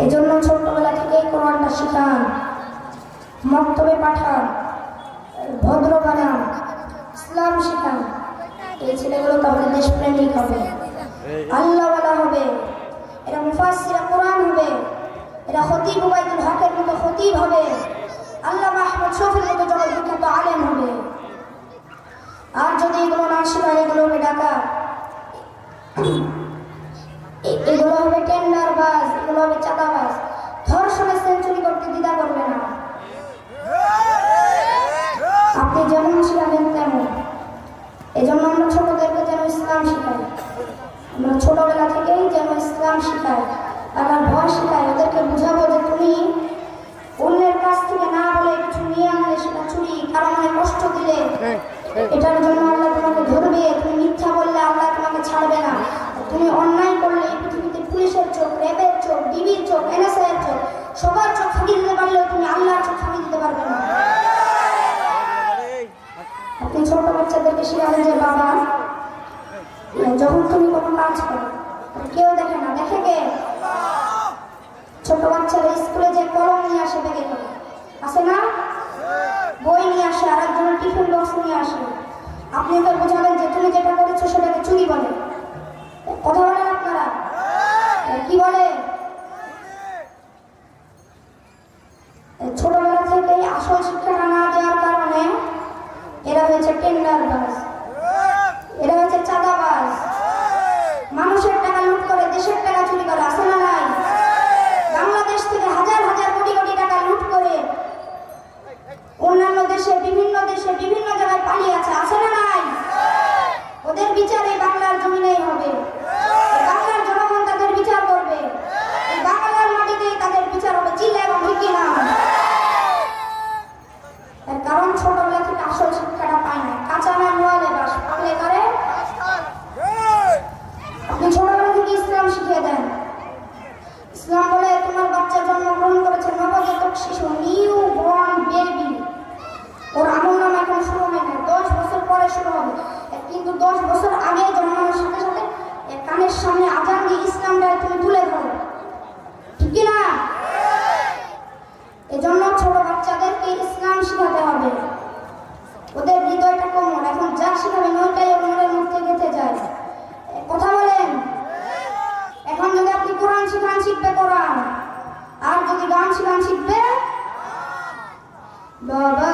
এই জন্য ছোট্টবেলা থেকেই কোরআনটা শিখান, মক্তবে পাঠান, ভদ্র বানান, ইসলাম শিখান। এই ছেলেগুলো তাহলে দেশপ্রেমিক হবে। আল্লাহওয়ালা হবে, এরা মুফাসিরা কোরআন হবে, এরা খতিব উবাইদুল হকের মতো খতিব হবে। আল্লাহ মাহমুদ শফির মতো জগৎ বিখ্যাত আলেম হবে। আর যদি এগুলো না শিখায় এগুলো হবে ডাকা এগুলো হবে টেন্ডার যেমন শিখাবেন তেমন। এই জন্য আমরা ছোটদেরকে যেন ইসলাম শিখাই। আমরা ছোটবেলা থেকেই যেন ইসলাম শিখাই আল্লাহর ভয় শিখাই। ওদেরকে বুঝাবো যে তুমি অন্যের কাছ থেকে না বলে কিছু নিয়ে আনলে সেটা চুরি কারও মনে কষ্ট দিলে। এটার জন্য যখন তুমি কোনো কাজ করো, কেউ দেখে না, দেখে কে? ছোট বাচ্চারা স্কুলে যে কলম নিয়ে আসে করে। আসে না? বই নিয়ে আসে আর একজনের টিফিন বক্স নিয়ে আসে। আপনি তো বোঝাবেন যে তুমি যেটা করেছ সেটাকে চুরি বলে। কথা বলেন আপনারা? কি বলে? ছোটবেলা থেকেই আসল শিক্ষাটা না দেওয়ার কারণে এরা হয়েছে টেন্ডার বাস। ওদের বিচার এখন নৌকায় যায় কথা বলেন? এখন যদি আপনি কোরআন শিখান, শিখবে কোরআন। আর যদি গান শিখান, শিখবে? বাবা